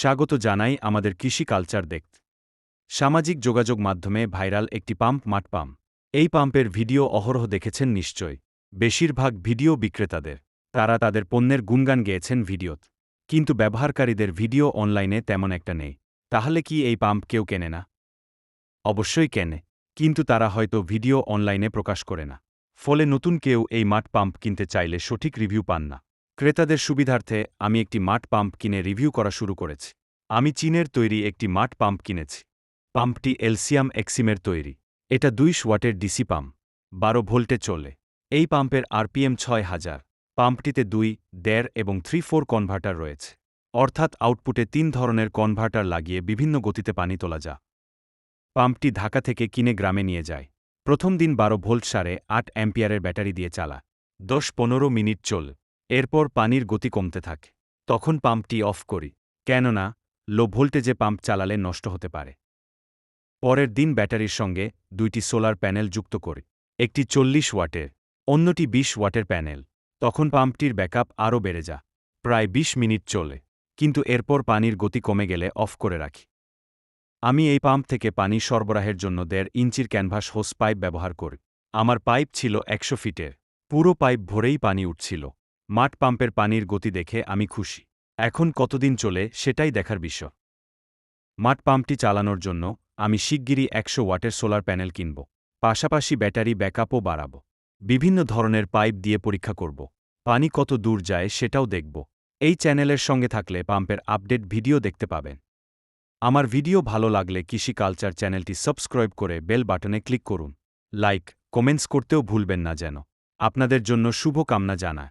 স্বাগত জানাই আমাদের কৃষি কালচার দেখতে। সামাজিক যোগাযোগ মাধ্যমে ভাইরাল একটি পাম্প, মাঠ পাম্প। এই পাম্পের ভিডিও অহরহ দেখেছেন নিশ্চয়। বেশিরভাগ ভিডিও বিক্রেতাদের। তারা তাদের পণ্যের গুণগান গেয়েছেন ভিডিওত। কিন্তু ব্যবহারকারীদের ভিডিও অনলাইনে তেমন একটা নেই। তাহলে কি এই পাম্প কেউ কেনে না? অবশ্যই কেনে। কিন্তু তারা হয়তো ভিডিও অনলাইনে প্রকাশ করে না। ফলে নতুন কেউ এই মাঠ পাম্প কিনতে চাইলে সঠিক রিভিউ পান না। ক্রেতাদের সুবিধার্থে আমি একটি মাঠ পাম্প কিনে রিভিউ করা শুরু করেছি। আমি চীনের তৈরি একটি মাঠ পাম্প কিনেছি। পাম্পটি এলসিয়াম এক্সিমের তৈরি। এটা দুই ওয়াটের ডিসি পাম্প। বারো ভোল্টে চলে। এই পাম্পের আরপিএম ছয় হাজার। পাম্পটিতে দুই, দেড় এবং থ্রি ফোর কনভার্টার রয়েছে। অর্থাৎ আউটপুটে তিন ধরনের কনভার্টার লাগিয়ে বিভিন্ন গতিতে পানি তোলা যা। পাম্পটি ঢাকা থেকে কিনে গ্রামে নিয়ে যায়। প্রথম দিন বারো ভোল্ট সারে আট অ্যাম্পিয়ারের ব্যাটারি দিয়ে চালা দশ পনেরো মিনিট চল। এরপর পানির গতি কমতে থাকে। তখন পাম্পটি অফ করি, কেননা লো ভোল্টেজে পাম্প চালালে নষ্ট হতে পারে। পরের দিন ব্যাটারির সঙ্গে দুইটি সোলার প্যানেল যুক্ত করি, একটি চল্লিশ ওয়াটের, অন্যটি ২০ ওয়াটের প্যানেল। তখন পাম্পটির ব্যাকআপ আরও বেড়ে যা প্রায় ২০ মিনিট চলে, কিন্তু এরপর পানির গতি কমে গেলে অফ করে রাখি। আমি এই পাম্প থেকে পানি সরবরাহের জন্য দেড় ইঞ্চির ক্যানভাস হোস পাইপ ব্যবহার করি। আমার পাইপ ছিল একশো ফিটের, পুরো পাইপ ভরেই পানি উঠছিল। মাঠ পাম্পের পানির গতি দেখে আমি খুশি। এখন কতদিন চলে, সেটাই দেখার বিষয়। মাঠ পাম্পটি চালানোর জন্য আমি শিগগিরই একশো ওয়াটের সোলার প্যানেল কিনব। পাশাপাশি ব্যাটারি ব্যাকআপও বাড়াব। বিভিন্ন ধরনের পাইপ দিয়ে পরীক্ষা করব। পানি কত দূর যায়, সেটাও দেখব। এই চ্যানেলের সঙ্গে থাকলে পাম্পের আপডেট ভিডিও দেখতে পাবেন। আমার ভিডিও ভালো লাগলে কৃষি কালচার চ্যানেলটি সাবস্ক্রাইব করে বেল বাটনে ক্লিক করুন। লাইক, কমেন্টস করতেও ভুলবেন না যেন। আপনাদের জন্য শুভ কামনা জানায়।